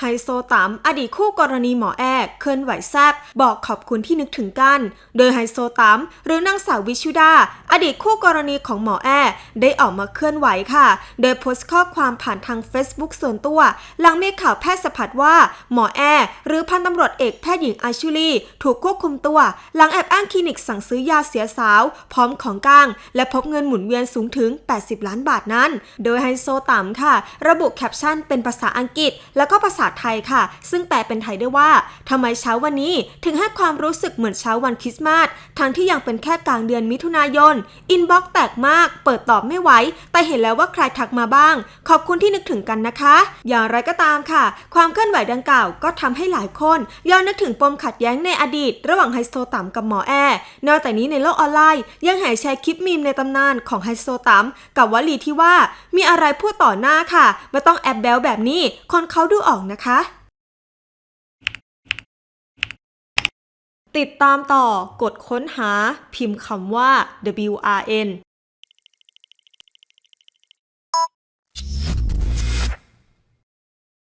ไฮโซตัมอดีตคู่กรณีหมอแอเคลื่อนไหวแซบบอกขอบคุณที่นึกถึงกัน โดยไฮโซตัมหรือนางสาววิชุดา อดีตคู่กรณีของหมอแอได้ออกมาเคลื่อนไหวค่ะ โดยโพสต์ข้อความผ่านทาง Facebook ส่วนตัว หลังมีข่าวแพทย์สะพัดว่า หมอแอหรือพันตำรวจเอกแพทย์หญิงอาชุลี ถูกควบคุมตัว หลังแอบอ้างคลินิกสั่งซื้อยาเสียสาว พร้อมของกลาง และพบเงินหมุนเวียนสูงถึง 80 ล้านบาทนั้น โดยไฮโซตัมค่ะ ระบุแคปชั่นเป็นภาษาอังกฤษ แล้วก็ภาษาไทยค่ะ ซึ่งแปลเป็นไทยได้ว่าทำไมเช้าวันนี้ถึงให้ความรู้สึกเหมือนเช้าวันคริสต์มาสทั้งที่ยังเป็นแค่กลางเดือนมิถุนายน อินบ็อกแตกมาก เปิดตอบไม่ไหว แต่เห็นแล้วว่าใครทักมาบ้าง ขอบคุณที่นึกถึงกันนะคะ อย่างไรก็ตามค่ะ ความเคลื่อนไหวดังกล่าวก็ทำให้หลายคนย้อนนึกถึงปมขัดแย้งในอดีต ระหว่างไฮโซตัมกับหมอแอร์นอกจากนี้ในโลกออนไลน์ ยังแห่แชร์คลิปมีมในตำนานของไฮโซตัมกับวลีที่ว่ามีอะไรพูดต่อหน้าค่ะไม่ต้องแอบแบลแบบนี้คนเขาดูออกนะนะคะ ติดตามต่อกดค้นหาพิมพ์คำว่า WRN